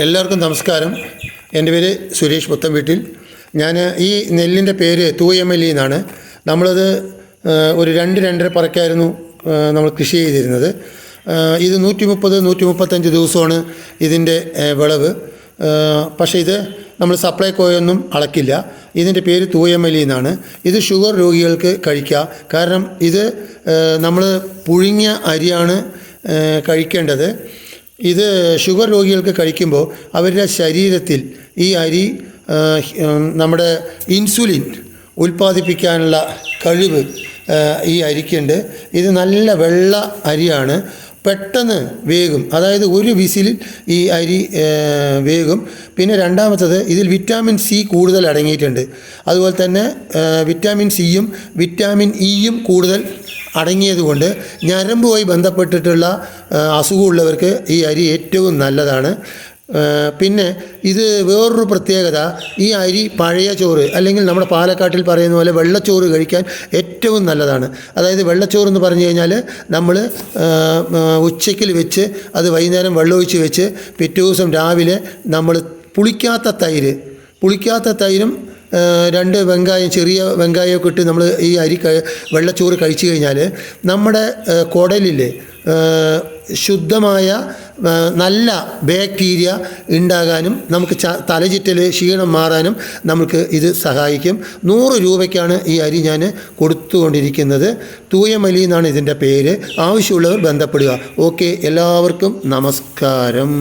എല്ലാവർക്കും നമസ്കാരം. എന്റെ പേര് സുരേഷ് പുത്തൻവീട്ടിൽ. ഞാൻ ഈ നെല്ലിന്റെ പേര് തൂയമല്ലി എന്നാണ്. നമ്മളത് ഒരു രണ്ട് രണ്ടര പറക്കായിരുന്നു നമ്മൾ കൃഷി ചെയ്തിരുന്നത്. ഇത് നൂറ്റി മുപ്പത് നൂറ്റി മുപ്പത്തഞ്ച് ദിവസമാണ് ഇതിന്റെ വിളവ്. പക്ഷേ ഇത് നമ്മൾ സപ്ലൈക്കോയൊന്നും അളക്കില്ല. ഇതിന്റെ പേര് തൂയമല്ലി എന്നാണ്. ഇത് ഷുഗർ രോഗികൾക്ക് കഴിക്കാം. കാരണം ഇത് നമ്മൾ പുഴുങ്ങിയ അരിയാണ് കഴിക്കേണ്ടത്. ഇത് ഷുഗർ രോഗികൾക്ക് കഴിക്കുമ്പോൾ അവരുടെ ശരീരത്തിൽ ഈ അരി നമ്മുടെ ഇൻസുലിൻ ഉൽപ്പാദിപ്പിക്കാനുള്ള കഴിവ് ഈ അരിക്കുണ്ട്. ഇത് നല്ല വെള്ള അരിയാണ്. പെട്ടെന്ന് വേകും അതായത് ഒരു വിസിലിൽ ഈ അരി വേകും പിന്നെ രണ്ടാമത്തത് ഇതിൽ വിറ്റാമിൻ സി കൂടുതൽ അടങ്ങിയിട്ടുണ്ട്. അതുപോലെ തന്നെ വിറ്റാമിൻ സിയും വിറ്റാമിൻ ഇയും കൂടുതൽ അടങ്ങിയതുകൊണ്ട് ഞരമ്പുമായി ബന്ധപ്പെട്ടിട്ടുള്ള അസുഖമുള്ളവർക്ക് ഈ അരി ഏറ്റവും നല്ലതാണ്. പിന്നെ ഇത് വേറൊരു പ്രത്യേകത ഈ അരി പഴയ ചോറ് അല്ലെങ്കിൽ നമ്മുടെ പാലക്കാട്ടിൽ പറയുന്ന പോലെ വെള്ളച്ചോറ് കഴിക്കാൻ ഏറ്റവും നല്ലതാണ്. അതായത് വെള്ളച്ചോറ് എന്ന് പറഞ്ഞു കഴിഞ്ഞാൽ നമ്മൾ ഉച്ചയ്ക്കിൽ വെച്ച് അത് വൈകുന്നേരം വെള്ളമൊഴിച്ച് വെച്ച് പിറ്റേ ദിവസം രാവിലെ നമ്മൾ പുളിക്കാത്ത തൈര് പുളിക്കാത്ത തൈരും രണ്ട് വെങ്കായം ചെറിയ വെങ്കായമൊക്കെ ഇട്ട് നമ്മൾ ഈ അരി വെള്ളച്ചോറ് കഴിച്ചു കഴിഞ്ഞാൽ നമ്മുടെ കുടലിൽ ശുദ്ധമായ നല്ല ബാക്ടീരിയ ഉണ്ടാകാനും നമുക്ക് ച തലചുറ്റൽ ക്ഷീണം മാറാനും നമുക്ക് ഇത് സഹായിക്കും. നൂറ് രൂപയ്ക്കാണ് ഈ അരി ഞാൻ കൊടുത്തുകൊണ്ടിരിക്കുന്നത്. തൂയമലി എന്നാണ് ഇതിന്റെ പേര്. ആവശ്യമുള്ളവർ ബന്ധപ്പെടുക. ഓക്കെ എല്ലാവർക്കും നമസ്കാരം.